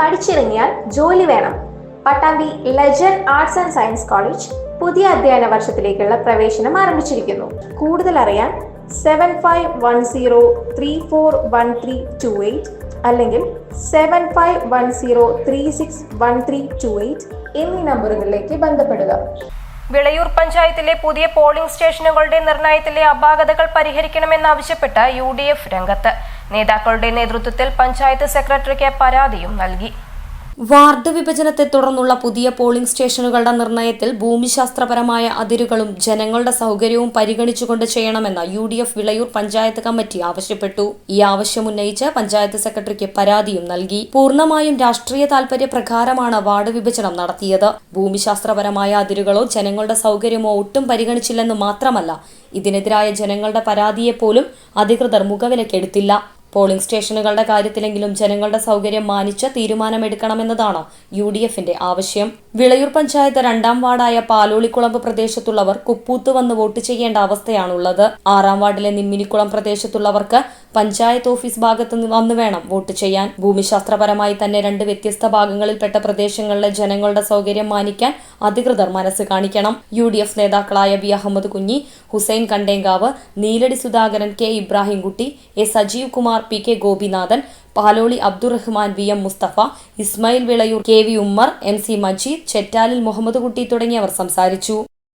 പഠിച്ചിറങ്ങിയാൽ ജോലി വേണം. Pattambi legend arts and science college പുതിയ അധ്യയന വർഷത്തിലേക്കുള്ള പ്രവേശനം ആരംഭിച്ചിരിക്കുന്നു. കൂടുതൽ അറിയാൻ seven five one zero three four one three two eight അല്ലെങ്കിൽ seven five one zero three six one three two eight എന്നീ നമ്പറുകളിലേക്ക് ബന്ധപ്പെടുക. വിളയൂർ പഞ്ചായത്തിലെ പുതിയ പോളിംഗ് സ്റ്റേഷനുകളുടെ നിർണയത്തിലെ അപാകതകൾ പരിഹരിക്കണമെന്നാവശ്യപ്പെട്ട് യു ഡി എഫ് രംഗത്ത് നേതാക്കളുടെ നേതൃത്വത്തിൽ പഞ്ചായത്ത് സെക്രട്ടറിക്ക് പരാതിയും നൽകി. വാർഡ് വിഭജനത്തെ തുടർന്നുള്ള പുതിയ പോളിംഗ് സ്റ്റേഷനുകളുടെ നിർണയത്തിൽ ഭൂമിശാസ്ത്രപരമായ അതിരുകളും ജനങ്ങളുടെ സൗകര്യവും പരിഗണിച്ചുകൊണ്ട് ചെയ്യണമെന്ന് U D F Vilayur panchayat committee ആവശ്യപ്പെട്ടു. ഈ ആവശ്യം ഉന്നയിച്ച് പഞ്ചായത്ത് സെക്രട്ടറിക്ക് പരാതിയും നൽകി. പൂർണമായും രാഷ്ട്രീയ താൽപര്യ പ്രകാരമാണ് വാർഡ് വിഭജനം നടത്തിയത്. ഭൂമിശാസ്ത്രപരമായ അതിരുകളോ ജനങ്ങളുടെ സൗകര്യമോ ഒട്ടും പരിഗണിച്ചില്ലെന്ന് മാത്രമല്ല ഇതിനെതിരായ ജനങ്ങളുടെ പരാതിയെപ്പോലും അധികൃതർ മുഖവിലക്കെടുത്തില്ല. പോളിംഗ് സ്റ്റേഷനുകളുടെ കാര്യത്തിലെങ്കിലും ജനങ്ങളുടെ സൗകര്യം മാനിച്ച് തീരുമാനമെടുക്കണമെന്നതാണ് യു ഡി എഫിന്റെ ആവശ്യം. വിളയൂർ പഞ്ചായത്ത് രണ്ടാം വാർഡായ പാലോളിക്കുളമ്പ് പ്രദേശത്തുള്ളവർ കുപ്പൂത്ത് വന്ന് വോട്ട് ചെയ്യേണ്ട അവസ്ഥയാണുള്ളത്. ആറാം വാർഡിലെ നിമ്മിനിക്കുളം പ്രദേശത്തുള്ളവർക്ക് പഞ്ചായത്ത് ഓഫീസ് ഭാഗത്ത് വന്നു വേണം വോട്ട് ചെയ്യാൻ. ഭൂമിശാസ്ത്രപരമായി തന്നെ രണ്ട് വ്യത്യസ്ത ഭാഗങ്ങളിൽപ്പെട്ട പ്രദേശങ്ങളിലെ ജനങ്ങളുടെ സൗകര്യം മാനിക്കാൻ അധികൃതർ മനസ്സ് കാണിക്കണം. യു ഡി എഫ് നേതാക്കളായ B Ahammed Kunhi Hussain Kandenkavu Neeladi Sudhakaran K Ibrahimkutty A Sajeev Kumar P K Gopinathan Paloli Abdurahman V M Musthafa Ismail Vilayur K V Ummer M C Majeed Chettalil Muhammed Kutty തുടങ്ങിയവർ സംസാരിച്ചു.